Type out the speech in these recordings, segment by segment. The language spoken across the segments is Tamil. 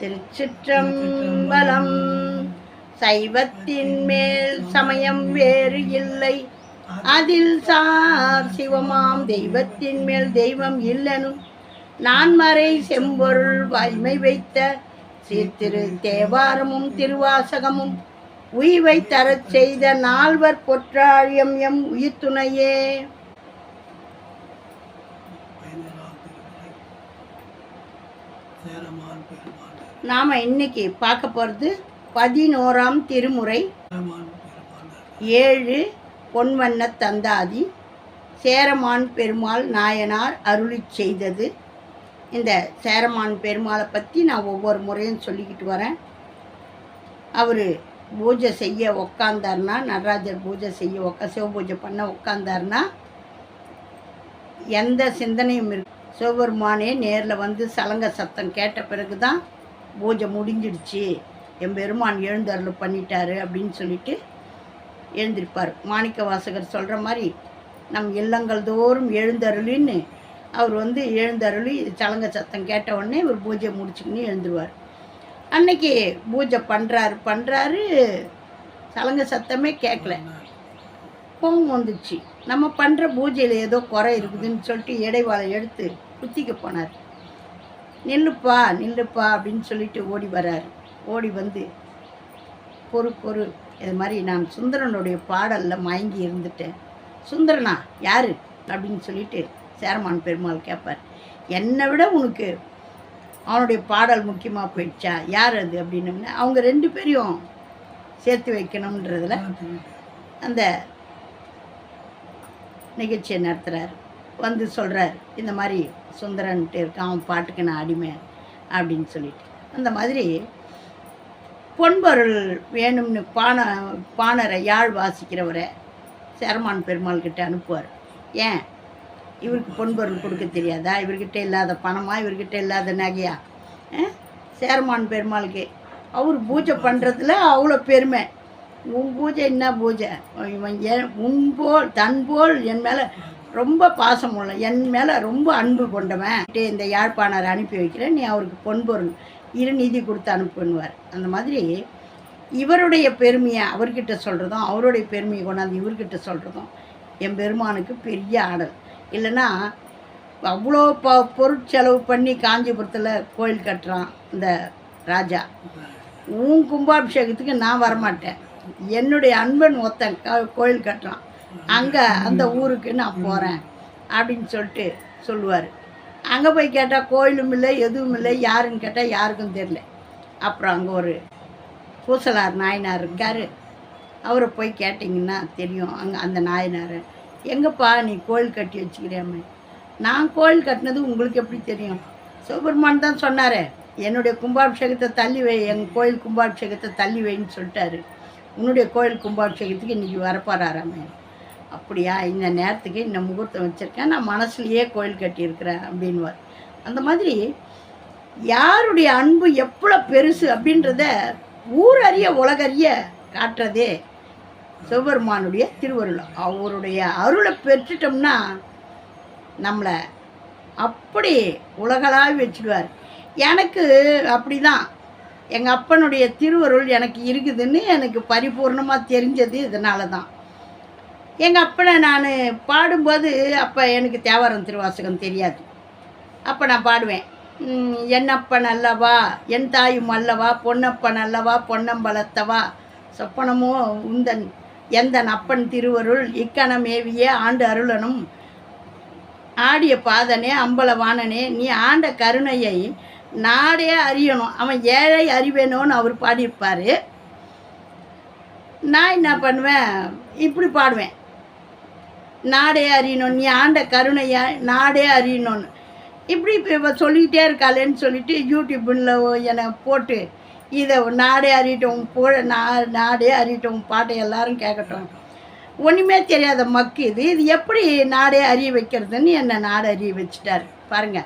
திருச்சிற்றம்பலம். சைவத்தின் மேல் சமயம் வேறு இல்லை. அதில் சார் சிவமாம் தெய்வத்தின் மேல் தெய்வம் இல்லனும். நான்மறை செம்பொருள் வாய்மை வைத்த சீர்திரு தேவாரமும் திருவாசகமும். உய்வை தரச் செய்த நால்வர் பொற்றாழியம் எம் உயிர்த்துணையே. சேரமான் பெருமாள். நாம் இன்னைக்கு பார்க்க போகிறது பதினோராம் திருமுறை. ஏழு பொன்வண்ண தந்தாதி சேரமான் பெருமாள் நாயனார் அருளி செய்தது. இந்த சேரமான் பெருமாளை பற்றி நான் ஒவ்வொரு முறையும் சொல்லிக்கிட்டு வரேன். அவர் பூஜை செய்ய உக்காந்தார்னா நடராஜர் பூஜை செய்ய உக்கா சிவ பூஜை பண்ண உக்காந்தார்னா எந்த சிந்தனையும் இருக்கு. சிவபெருமானே நேரில் வந்து சலங்க சத்தம் கேட்ட பிறகு தான் பூஜை முடிஞ்சிடுச்சு. என் பெருமான் எழுந்தருள் பண்ணிட்டாரு அப்படின்னு சொல்லிட்டு எழுந்திருப்பார். மாணிக்க வாசகர் சொல்கிற மாதிரி நம் இல்லங்கள் தோறும் எழுந்தருளின்னு அவர் வந்து எழுந்தருளி சலங்க சத்தம் கேட்ட உடனே இவர் பூஜை முடிச்சுக்கின்னு எழுந்துருவார். அன்னைக்கு பூஜை பண்ணுறாரு பண்ணுறாரு சலங்க சத்தமே கேட்கல கோபம் வந்துச்சு. நம்ம பண்ணுற பூஜையில் ஏதோ குறை இருக்குதுன்னு சொல்லிட்டு இடைவாளை எடுத்து குத்திக்க போனார். நில்லுப்பா நில்லுப்பா அப்படின்னு சொல்லிட்டு ஓடி வராரு. ஓடி வந்து பொறு பொறு இது மாதிரி நான் சுந்தரனுடைய பாடலில் மயங்கி இருந்துட்டேன். சுந்தரனா யாரு? அப்படின்னு சொல்லிட்டு சேரமான் பெருமாள் கேட்பார் என்னை விட உனக்கு அவனுடைய பாடல் முக்கியமாக போயிடுச்சா? யார் அது அப்படின்னு அவங்க ரெண்டு பேரையும் சேர்த்து வைக்கணுன்றதுல அந்த நிகழ்ச்சியை நடத்துகிறார் வந்து சொல்கிறார் இந்த மாதிரி சுந்தரன்ட்டு இருக்கான் அவன் பாட்டுக்கு நான் அடிமை அப்படின்னு சொல்லிட்டு. அந்த மாதிரி பொன்பொருள் வேணும்னு பானை பாணரை யாழ் வாசிக்கிறவரை சேரமான் பெருமாள் கிட்ட அனுப்புவார். ஏன்? இவருக்கு பொன்பொருள் கொடுக்க தெரியாதா? இவர்கிட்ட இல்லாத பணமா? இவர்கிட்ட இல்லாத நகையா? சேரமான் பெருமாளுக்கு அவர் பூஜை பண்ணுறதுல அவ்வளோ பெருமை. உன் பூஜை என்ன பூஜை? இவன் என் உன் போல் தன் போல் என் மேலே ரொம்ப பாசம் உள்ள என் மேலே ரொம்ப அன்பு கொண்டவன். டே, இந்த யாழ்ப்பாணரை அனுப்பி வைக்கிறேன். நீ அவருக்கு பொன்பொருள் இரு நிதி கொடுத்து அனுப்புன்னுவார். அந்த மாதிரி இவருடைய பெருமையை அவர்கிட்ட சொல்கிறதும் அவருடைய பெருமையை கொண்டாந்து இவர்கிட்ட சொல்கிறதும் என் பெருமானுக்கு பெரிய ஆடல். இல்லைன்னா அவ்வளோ ப பொருட்செலவு பண்ணி காஞ்சிபுரத்தில் கோயில் கட்டுறான் இந்த ராஜா. உன் கும்பாபிஷேகத்துக்கு நான் வரமாட்டேன். என்னுடைய அன்பன் ஒருத்தன் கோயில் கட்டுறான். அங்கே அந்த ஊருக்கு நான் போகிறேன் அப்படின்னு சொல்லிட்டு சொல்லுவார். அங்கே போய் கேட்டால் கோயிலும் இல்லை எதுவும் இல்லை யாருன்னு கேட்டால் யாருக்கும் தெரில அப்புறம் அங்கே ஒரு பூசலார் நாயனார் இருக்கார். அவரை போய் கேட்டிங்கன்னா தெரியும் அங்கே அந்த நாயனார். எங்கப்பா நீ கோயில் கட்டி வச்சுக்கிறியாமே? நான் கோயில் கட்டினது உங்களுக்கு எப்படி தெரியும்? சுப்பிரமணியன் தான் சொன்னார் என்னுடைய கும்பாபிஷேகத்தை தள்ளி வை எங்கள் கோயில் கும்பாபிஷேகத்தை தள்ளி வைன்னு சொல்லிட்டாரு. உன்னுடைய கோயில் கும்பாபிஷேகத்துக்கு இன்றைக்கி வரப்போறாராமே. அப்படியா? இந்த நேரத்துக்கு இந்த முகூர்த்தம் வச்சுருக்கேன். நான் மனசுலேயே கோயில் கட்டியிருக்கிறேன் அப்படின்வார் அந்த மாதிரி யாருடைய அன்பு எவ்வளோ பெருசு அப்படின்றத ஊர் அறிய உலகறிய காட்டுறதே சிவபெருமானுடைய திருவருள். அவருடைய அருளை பெற்றுட்டோம்னா நம்மளை அப்படி உலகளாவி வச்சுடுவார். எனக்கு அப்படி தான் எங்கள் அப்பனுடைய திருவருள் எனக்கு இருக்குதுன்னு எனக்கு பரிபூர்ணமாக தெரிஞ்சது இதனால தான் எங்கள் அப்பனை நான் பாடும்போது அப்போ எனக்கு தேவாரம் திருவாசகம் தெரியாது. அப்போ நான் பாடுவேன். என்னப்பன் அல்லவா என் தாயும் அல்லவா பொன்னப்பன் அல்லவா பொன்னம்பலத்தவா சொப்பனமோ உந்தன் எந்தன் அப்பன் திருவருள் இக்கணமேவிய ஆண்டு அருளனும் ஆடிய பாதனே அம்பலவாணனே நீ ஆண்ட கருணையை நாடே அறியணும். அவன் ஏழை அறிவேணும்னு அவர் பாடியிருப்பார். நான் என்ன பண்ணுவேன் இப்படி பாடுவேன். நாடே அறியணும் நீ ஆண்ட கருணையா நாடே அறியணும்னு இப்படி இப்போ சொல்லிக்கிட்டே இருக்காளேன்னு சொல்லிட்டு யூடியூப்பில் என்னை போட்டு இதை நாடே அறியட்டும் புகழ நா நாடே அறியட்டும் பாட்டை எல்லாரும் கேட்கட்டும். ஒன்றுமே தெரியாத மக்கு இது. இது எப்படி நாடே அறிய வைக்கிறதுன்னு என்னை நாடு அறிய வச்சுட்டார். பாருங்கள்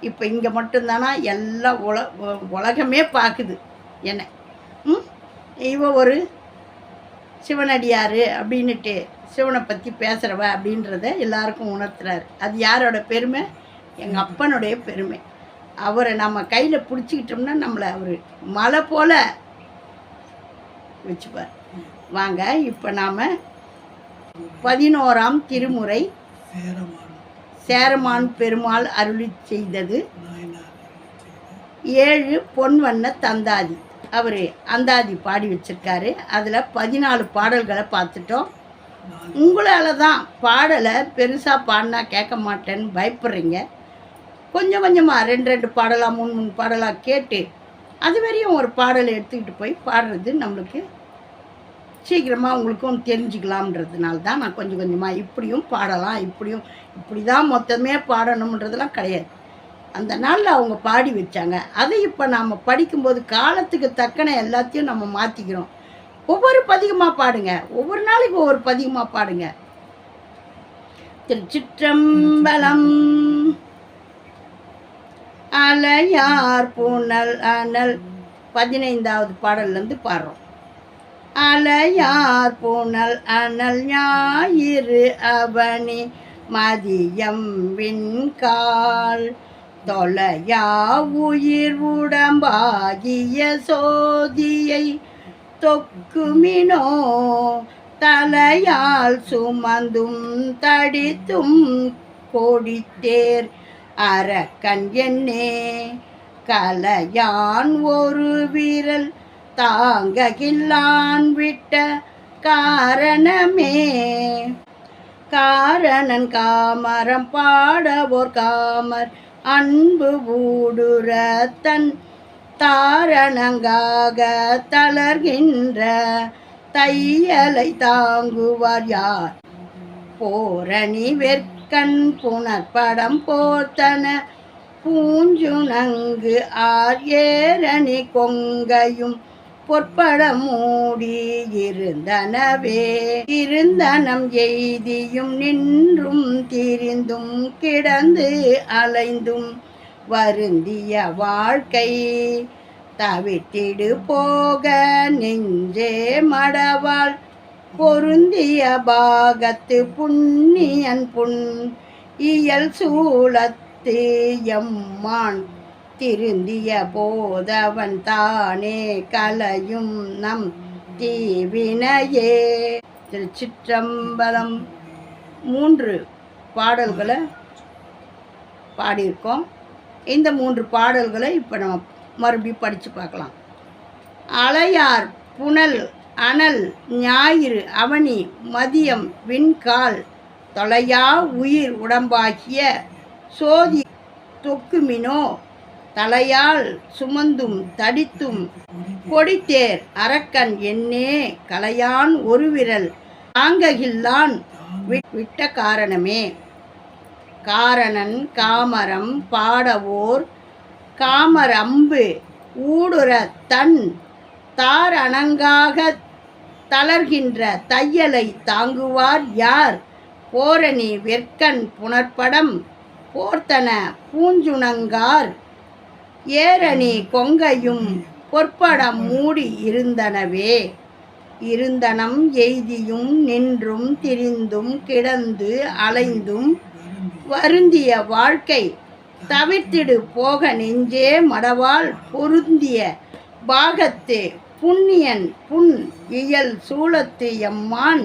இப்போ இங்கே மட்டும்தானா? எல்லாம் உல உலகமே பார்க்குது என்னை. ம்? இவ ஒரு சிவனடியார் அப்படின்னுட்டு சிவனை பற்றி பேசுகிறவ அப்படின்றத எல்லாருக்கும் உணர்த்துறாரு. அது யாரோட பெருமை? எங்கள் அப்பனுடைய பெருமை. அவரை நம்ம கையில் பிடிச்சிக்கிட்டோம்னா நம்மளை அவர் மலை போல் வச்சுப்பார். வாங்க இப்போ நாம் பதினோராம் திருமுறை சேரமான் பெருமாள் அருளி செய்தது. ஏழு பொன்வண்ண தந்தாதி. அவர் அந்தாதி பாடி வச்சுருக்காரு. அதில் பதினாலு பாடல்களை பார்த்துட்டோம். உங்களால் தான் பாடலை பெருசாக பாடினா கேட்க மாட்டேன்னு பயப்படுறீங்க. கொஞ்சம் கொஞ்சமாக ரெண்டு ரெண்டு பாடலாக மூணு மூணு பாடலாக கேட்டு அது வரையும் ஒரு பாடலை எடுத்துக்கிட்டு போய் பாடுறது நம்மளுக்கு சீக்கிரமாக உங்களுக்கும் தெரிஞ்சுக்கலாம்ன்றதுனால தான் நான் கொஞ்சம் கொஞ்சமாக இப்படியும் பாடலாம் இப்படியும் இப்படி தான் மொத்தமே பாடணுன்றதெல்லாம் கிடையாது. அந்த நாளில் அவங்க பாடி வச்சாங்க. அதை இப்போ நாம் படிக்கும்போது காலத்துக்கு தக்கன எல்லாத்தையும் நம்ம மாற்றிக்கிறோம் ஒவ்வொரு பதிகமாக பாடுங்க. ஒவ்வொரு நாளைக்கு ஒவ்வொரு பதிகமாக பாடுங்க. திருச்சிற்றம்பலம். அலையார் பூனல் அனல். பதினைந்தாவது பாடல்லேருந்து பாடுறோம். அலையார் பூனல் அனல் ஞாயிறு அவனி. மதியம் விண்கால். தொலையா உயிர் உடம்பாகிய சோதியை தொக்குமினோ தலையால் சுமந்தும் தடித்தும் கொடித்தேர். அரக்கன் என்னே கலையான் ஒரு விரல் தாங்ககில்லான் விட்ட காரணமே. காரணன் காமரம் பாடவோர் காமர் அன்பு ஊடுற தன் தாரணங்காக தளர்கின்ற தையலை தாங்குவார் யார்? போரணி வெற்கண் புனற்படம் போர்த்தன பூஞ்சுணங்கு ஆர் ஏரணி கொங்கையும் பொற்படம் மூடி இருந்தனவே. இருந்தனம் எய்தியும் நின்றும் திரிந்தும் கிடந்து அலைந்தும் வருந்திய வாழ்க்கை. தவித்திடு போக நெஞ்சே மடவாள். பொருந்திய பாகத்து புண்ணியன் புண். இயல் சூழத்து எம்மான். திருந்திய போதவன் தானே கலையும் நம் தீவினையே. திருச்சிற்றம்பலம் மூன்று பாடல்களை பாடியிருக்கோம். இந்த மூன்று பாடல்களை இப்போ நம்ம மறுபடியும் படித்து பார்க்கலாம். அலையார் புனல் அனல் ஞாயிறு அவனி மதியம் விண்கால் தொலையா உயிர் உடம்பாகிய சோதி தொக்குமினோ தலையால் சுமந்தும் தடித்தும் கொடித்தேர் அரக்கன் என்னே கலையான் ஒரு விரல் தாங்ககில்லான் வி- விட்ட காரணமே. காரணன் காமரம் பாடவோர் காமர் அம்பு ஊடுற தன் தார் அணங்காக தளர்கின்ற தையலை தாங்குவார் யார்? போரணி வெற்கண் புனற்படம் போர்த்தன பூஞ்சுணங்கார் ஏரணி கொங்கையும் பொற்படம் மூடி இருந்தனவே. இருந்தனம் எய்தியும் நின்றும் திரிந்தும் கிடந்து அலைந்தும் வருந்திய வாழ்க்கை தவிர்த்திடு போக நெஞ்சே மடவால் பொருந்திய பாகத்து புண்ணியன் புண் இயல் சூழத்து எம்மான்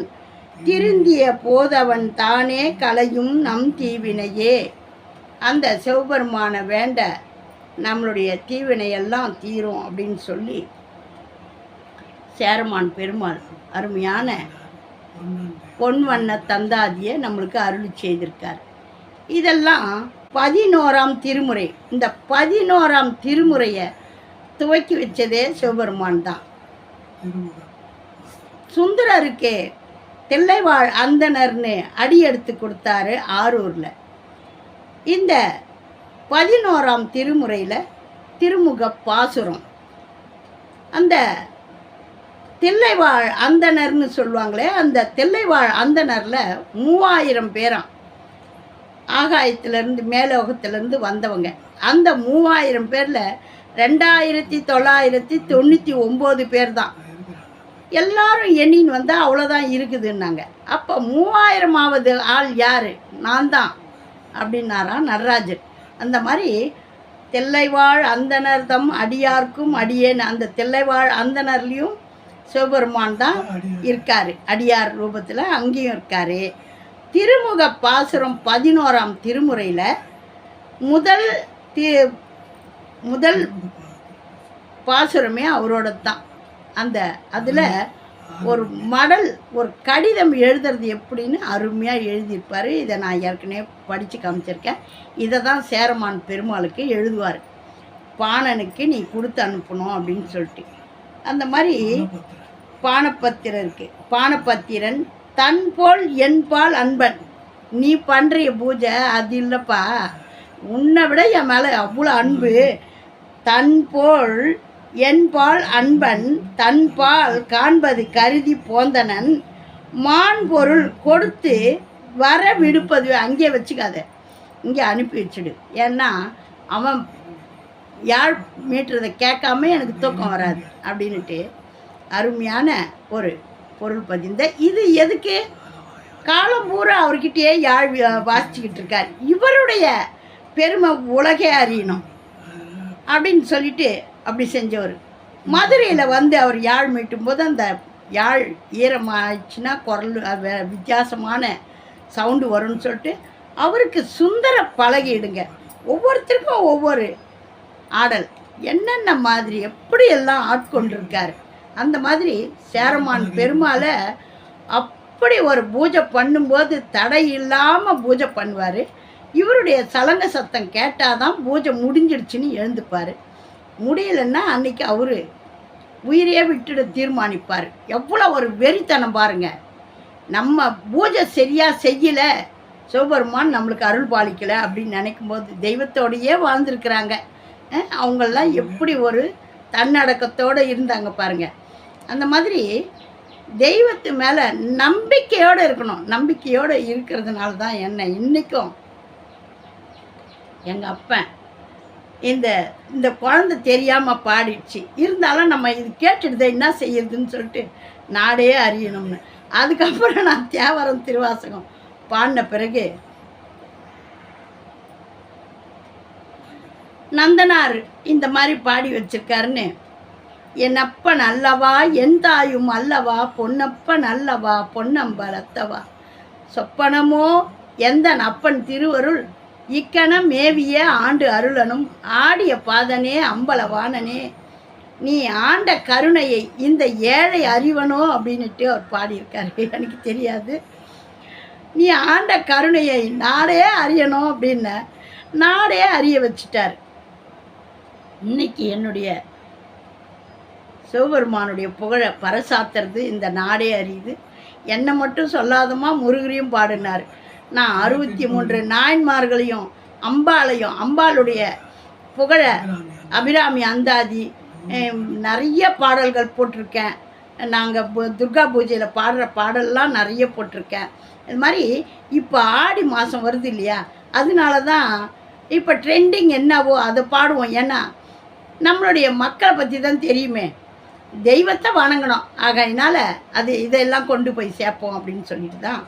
திருந்திய போதவன் தானே கலையும் நம் தீவினையே. அந்த சிவபெருமான வேண்ட நம்மளுடைய தீவினையெல்லாம் தீரும் அப்படின்னு சொல்லி சேரமான் பெருமாள் அருமையான பொன் வண்ண தந்தாதியை நம்மளுக்கு அருள் செய்திருக்கார். இதெல்லாம் பதினோராம் திருமுறை. இந்த பதினோராம் திருமுறையை துவக்கி வச்சதே சிவபெருமான் தான். சுந்தரருக்கே தில்லைவாழ் அந்தணர்னு அடி எடுத்து கொடுத்தாரு ஆரூரில். இந்த பதினோராம் திருமுறையில் திருமுக பாசுரம். அந்த தில்லைவாழ் அந்தணர்னு சொல்லுவாங்களே அந்த தில்லைவாழ் அந்தணரில் மூவாயிரம் பேராம். ஆகாயத்திலேருந்து மேலோகத்திலேருந்து வந்தவங்க. அந்த மூவாயிரம் பேரில் ரெண்டாயிரத்தி தொள்ளாயிரத்தி தொண்ணூற்றி ஒம்பது பேர் தான் எல்லாரும் எண்ணின்னு வந்தால் அவ்வளோதான் இருக்குதுன்னாங்க. அப்போ மூவாயிரமாவது ஆள் யார்? நான் தான் அப்படின்னாராம் நடராஜர் அந்த மாதிரி தெல்லைவாழ் அந்தனர் தம் அடியார்க்கும் அடியேன் அந்த தெல்லைவாழ் அந்தனர்லேயும் சிவபெருமான் தான் இருக்காரு. அடியார் ரூபத்தில் அங்கேயும் இருக்காரு. திருமுக பாசுரம் பதினோராம் திருமுறையில் முதல் தி முதல் பாசுரமே அவரோட தான் அந்த அதில் ஒரு மடல் ஒரு கடிதம் எழுதுறது எப்படின்னு அருமையாக எழுதியிருப்பார். இதை நான் ஏற்கனவே படித்து காமிச்சிருக்கேன். இதை தான் சேரமான் பெருமாளுக்கு எழுதுவார். பாணனுக்கு நீ கொடுத்து அனுப்பணும் அப்படின்னு சொல்லிட்டு. அந்த மாதிரி பானபத்திரருக்கு பானபத்திரன் தன் போல் என்பால் அன்பன். நீ பண்ணுறிய பூஜை அது இல்லைப்பா. உன்னை விட என் மேலே அவ்வளோ அன்பு. தன் போல் என்பால் அன்பன் தன்பால் காண்பது கருதி போந்தனன். மான் பொருள் கொடுத்து வர விடுப்பது அங்கேயே வச்சுக்காத. இங்கே அனுப்பி வச்சுடு. ஏன்னா அவன் யாழ் மீட்டுறதை கேட்காம எனக்கு தூக்கம் வராது. அப்படின்ட்டு அருமையான ஒரு பொருள் பதிந்த இது எதுக்கு? காலம் பூரா அவர்கிட்டயே யாழ் வாசிச்சுக்கிட்டு இருக்கார். இவருடைய பெருமை உலகே அறியணும் அப்படின்னு சொல்லிட்டு அப்படி செஞ்சவர். மதுரையில் வந்து அவர் யாழ் மீட்டும் போது அந்த யாழ் ஈரமாயிடுச்சுன்னா குரல் வித்தியாசமான சவுண்டு வரும்னு சொல்லிட்டு அவருக்கு சுந்தர பழகிடுங்க ஒவ்வொருத்தருக்கும் ஒவ்வொரு ஆடல். என்னென்ன மாதிரி எப்படி எல்லாம் ஆட்கொண்டிருக்காரு. அந்த மாதிரி சேரமான் பெருமாளை அப்படி ஒரு பூஜை பண்ணும்போது தடை இல்லாமல் பூஜை பண்ணுவார். இவருடைய சலங்க சத்தம் கேட்டால் தான் பூஜை முடிஞ்சிடுச்சுன்னு எழுந்துப்பார். முடியலன்னா அன்னைக்கு அவர் உயிரையே விட்டுட தீர்மானிப்பார். எவ்வளோ ஒரு வெறித்தனம் பாருங்க. நம்ம பூஜை சரியாக செய்யலை சிவபெருமான் நம்மளுக்கு அருள் பாலிக்கலை அப்படின்னு நினைக்கும் போது தெய்வத்தோடையே வாழ்ந்துருக்குறாங்க. அவங்களெலாம் எப்படி ஒரு தன்னடக்கத்தோடு இருந்தாங்க பாருங்கள் அந்த மாதிரி தெய்வத்து மேலே நம்பிக்கையோடு இருக்கணும். நம்பிக்கையோடு இருக்கிறதுனால தான் என்ன இன்றைக்கும் எங்கள் அப்பன் இந்த இந்த குழந்தை தெரியாமல் பாடிடுச்சு. இருந்தாலும் நம்ம இது கேட்டுடுதே என்ன செய்யறதுன்னு சொல்லிட்டு நாடே அறியணும்னு. அதுக்கப்புறம் நான் தேவரம் திருவாசகம் பாடின பிறகு நந்தனார் இந்த மாதிரி பாடி வச்சிருக்காருன்னு என் அப்பன் அல்லவா என் தாயும் அல்லவா பொன்னப்பன் அல்லவா பொன்னம்பலத்தவா சொப்பனமோ எந்த அப்பன் திருவருள் இக்கணம் மேவிய ஆண்டு அருளனும் ஆடிய பாதனே அம்பலவாணனே நீ ஆண்ட கருணையை இந்த ஏழை அறிவனோ அப்படின்னுட்டு அவர் பாடியிருக்காரு. எனக்கு தெரியாது. நீ ஆண்ட கருணையை நாடே அறியணும் அப்படின்ன நாடே அறிய வச்சுட்டார். இன்னைக்கு என்னுடைய சிவபெருமானுடைய புகழை பறைசாத்துறது இந்த நாடே அறியுது என்னை மட்டும் சொல்லாதமா முருகரையும் பாடினார். நான் அறுபத்தி மூன்று நாயன்மார்களையும் அம்பாளையும் அம்பாளுடைய புகழை அபிராமி அந்தாதி நிறைய பாடல்கள் போட்டிருக்கேன். நாங்கள் துர்கா பூஜையில் பாடுற பாடல்லாம் நிறைய போட்டிருக்கேன். இது மாதிரி இப்போ ஆடி மாதம் வருது இல்லையா? அதனால தான் இப்போ ட்ரெண்டிங் என்னவோ அதை பாடுவோம். ஏன்னா நம்மளுடைய மக்களை பற்றி தான் தெரியுமே. தெய்வத்தை வணங்கணும். ஆகையினால் அது இதெல்லாம் கொண்டு போய் சேர்ப்போம் அப்படின்னு சொல்லிட்டு தான்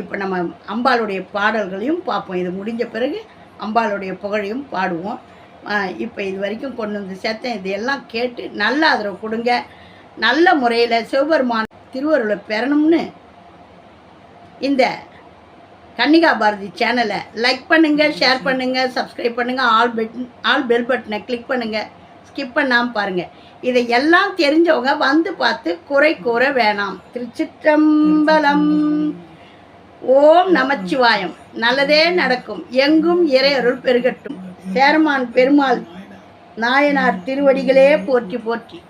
இப்போ நம்ம அம்பாளுடைய பாடல்களையும் பார்ப்போம். இது முடிஞ்ச பிறகு அம்பாளுடைய புகழையும் பாடுவோம். இப்போ இது வரைக்கும் கொண்டு வந்து சேர்த்தேன். இதையெல்லாம் கேட்டு நல்ல ஆதரவு கொடுங்க. நல்ல முறையில் சிவபெருமான் திருவருளை பெறணும்னு இந்த கன்னிகா பாரதி சேனலை லைக் பண்ணுங்கள் ஷேர் பண்ணுங்கள் சப்ஸ்கிரைப் பண்ணுங்கள் ஆல் பெட் ஆல் பெல் பட்டனை கிளிக் பண்ணுங்கள் ஸ்கிப் பண்ணாமல் பாருங்கள் இதை எல்லாம் தெரிஞ்சவங்க வந்து பார்த்து குறை கூற வேணாம். திருச்சிற்றம்பலம். ஓம் நமச்சிவாயம். நல்லதே நடக்கும். எங்கும் இறையருள் பெருகட்டும். சேரமான் பெருமாள் நாயனார் திருவடிகளே போற்றி போற்றி.